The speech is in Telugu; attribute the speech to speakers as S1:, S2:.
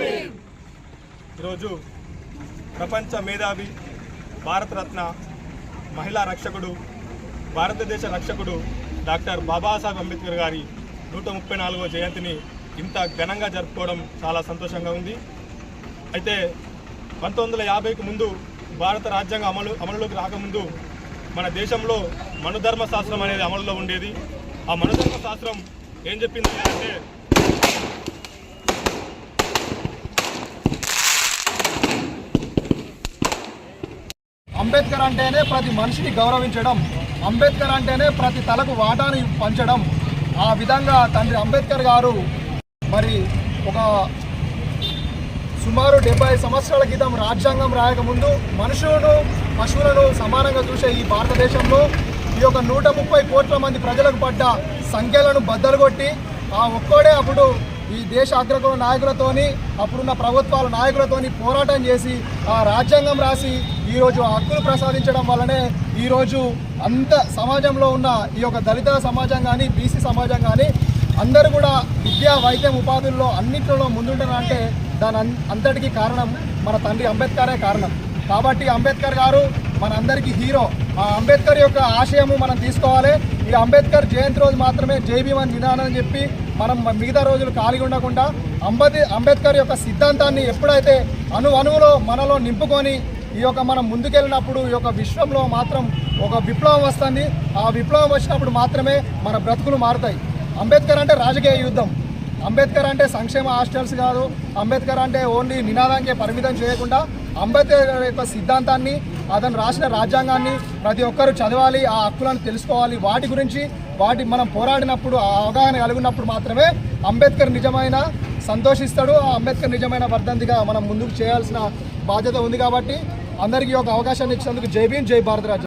S1: భీమ్! ఈరోజు ప్రపంచ మేధావి భారతరత్న మహిళా రక్షకుడు భారతదేశ రక్షకుడు డాక్టర్ బాబాసాహెబ్ అంబేద్కర్ గారి నూట ముప్పై నాలుగో జయంతిని ఇంత ఘనంగా జరుపుకోవడం చాలా సంతోషంగా ఉంది. అయితే పంతొమ్మిది వందల ముందు భారత రాజ్యాంగం అమలు అమలులోకి రాకముందు మన దేశంలో మనుధర్మ శాస్త్రం అనేది అమలులో ఉండేది. ఆ మనుధర్మ శాస్త్రం ఏం చెప్పింది? అంటే
S2: అంబేద్కర్ అంటేనే ప్రతి మనిషిని గౌరవించడం అంబేద్కర్ అంటేనే ప్రతి తలకు వాటాని పంచడం. ఆ విధంగా తండ్రి అంబేద్కర్ గారు మరి ఒక సుమారు డెబ్బై సంవత్సరాల క్రితం రాజ్యాంగం రాయకముందు మనుషులను పశువులను సమానంగా చూసే ఈ భారతదేశంలో ఈ యొక్క నూట ముప్పై కోట్ల మంది ప్రజలకు పడ్డ సంఖ్యలను బద్దలు కొట్టి ఆ ఒక్కడే అప్పుడు ఈ దేశ అగ్రకుల నాయకులతోని అప్పుడున్న ప్రభుత్వాల నాయకులతోని పోరాటం చేసి ఆ రాజ్యాంగం రాసి ఈరోజు ఆ హక్కులు ప్రసాదించడం వల్లనే ఈరోజు అంత సమాజంలో ఉన్న ఈ యొక్క దళిత సమాజం కానీ బీసీ సమాజం కానీ అందరూ కూడా విద్యా వైద్యం ఉపాధుల్లో అన్నింటిలో ముందుంటారంటే దాని అంతటికీ కారణం మన తండ్రి అంబేద్కరే కారణం. కాబట్టి అంబేద్కర్ గారు మన అందరికీ హీరో. ఆ అంబేద్కర్ యొక్క ఆశయము మనం తీసుకోవాలి. ఈ అంబేద్కర్ జయంతి రోజు మాత్రమే జై విధానం అని చెప్పి మనం మిగతా రోజులు ఖాళీగా ఉండకుండా అంబది అంబేద్కర్ యొక్క సిద్ధాంతాన్ని ఎప్పుడైతే అణు అణువులో మనలో నింపుకొని ఈ యొక్క మనం ముందుకెళ్ళినప్పుడు ఈ యొక్క విశ్వంలో మాత్రం ఒక విప్లవం వస్తుంది. ఆ విప్లవం వచ్చినప్పుడు మాత్రమే మన బ్రతుకులు మారుతాయి. అంబేద్కర్ అంటే రాజకీయ యుద్ధం. అంబేద్కర్ అంటే సంక్షేమ హాస్టల్స్ కాదు. అంబేద్కర్ అంటే ఓన్లీ నినాదానికే పరిమితం చేయకుండా అంబేద్కర్ యొక్క సిద్ధాంతాన్ని అతను రాసిన రాజ్యాంగాన్ని ప్రతి ఒక్కరూ చదవాలి ఆ హక్కులను తెలుసుకోవాలి. వాటి గురించి వాటి మనం పోరాడినప్పుడు ఆ అవగాహన కలిగినప్పుడు మాత్రమే అంబేద్కర్ నిజమైన సంతోషిస్తాడు. ఆ అంబేద్కర్ నిజమైన వర్ధంతిగా మనం ముందుకు చేయాల్సిన బాధ్యత ఉంది కాబట్టి అందరికీ ఒక అవకాశాన్ని ఇచ్చినందుకు జై భీమ్ జై భారత